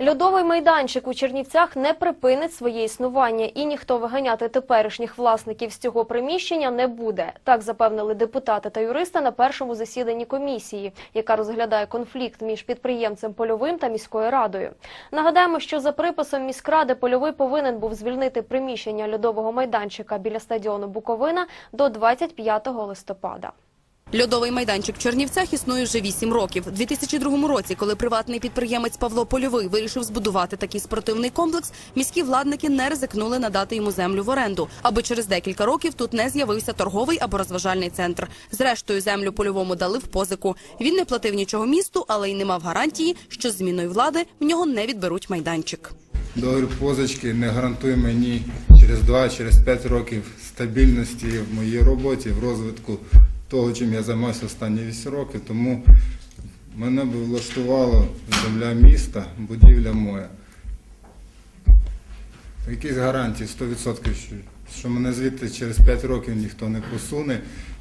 Льодовий майданчик у Чернівцях не припинить своє існування, і ніхто виганяти теперішніх власників з цього приміщення не буде. Так запевнили депутати та юристи на першому засіданні комісії, яка розглядає конфлікт між підприємцем польовим та міською радою. Нагадаємо, що за приписом міськради польовий повинен був звільнити приміщення льодового майданчика біля стадіону Буковина до 25 листопада. Льодовий майданчик в Чернівцях існує вже 8 років. У 2002 році, коли приватний підприємець Павло Польовий вирішив збудувати такий спортивний комплекс, міські владники не ризикнули надати йому землю в оренду, аби через декілька років тут не з'явився торговий або розважальний центр. Зрештою, землю польовому дали в позику. Він не платив нічого місту, але й не мав гарантії, що з зміною влади в нього не відберуть майданчик. Договір позички не гарантує мені через 2 через 5 років стабільності в моїй роботі, в розвитку того, чим я займаюся останні 8 років. Тому мене б влаштувало земля міста, будівля моя. Якісь гарантії 100%, що, що мене звідти через 5 років ніхто не посуне,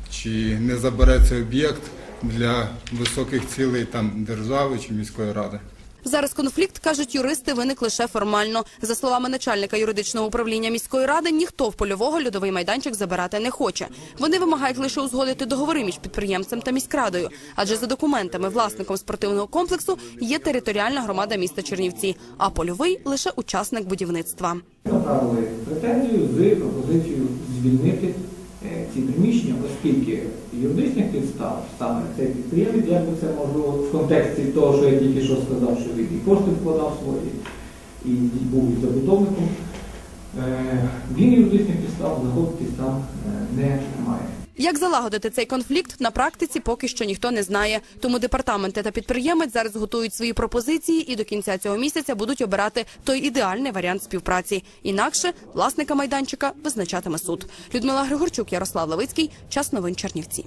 чи не забере цей об'єкт для високих цілей там держави чи міської ради. Зараз конфлікт, кажуть юристи, виник лише формально. За словами начальника юридичного управління міської ради, ніхто в польового льодовий майданчик забирати не хоче. Вони вимагають лише узгодити договори між підприємцем та міськрадою. Адже за документами власником спортивного комплексу є територіальна громада міста Чернівці, а польовий лише учасник будівництва. направили претензію з пропозицією звільнити ці приміщення, оскільки юридичних підстав саме цей підприємець, як би це можливо в контексті того, що я тільки що сказав, що він і кошти вкладав свої, і був і забудовником, е, він юридичних підстав знаходитись там е, не має. Як залагодити цей конфлікт на практиці поки що ніхто не знає. Тому департаменти та підприємець зараз готують свої пропозиції і до кінця цього місяця будуть обирати той ідеальний варіант співпраці. Інакше власника майданчика визначатиме суд. Людмила Григорчук, Ярослав Левицький. Час новин Чернівці.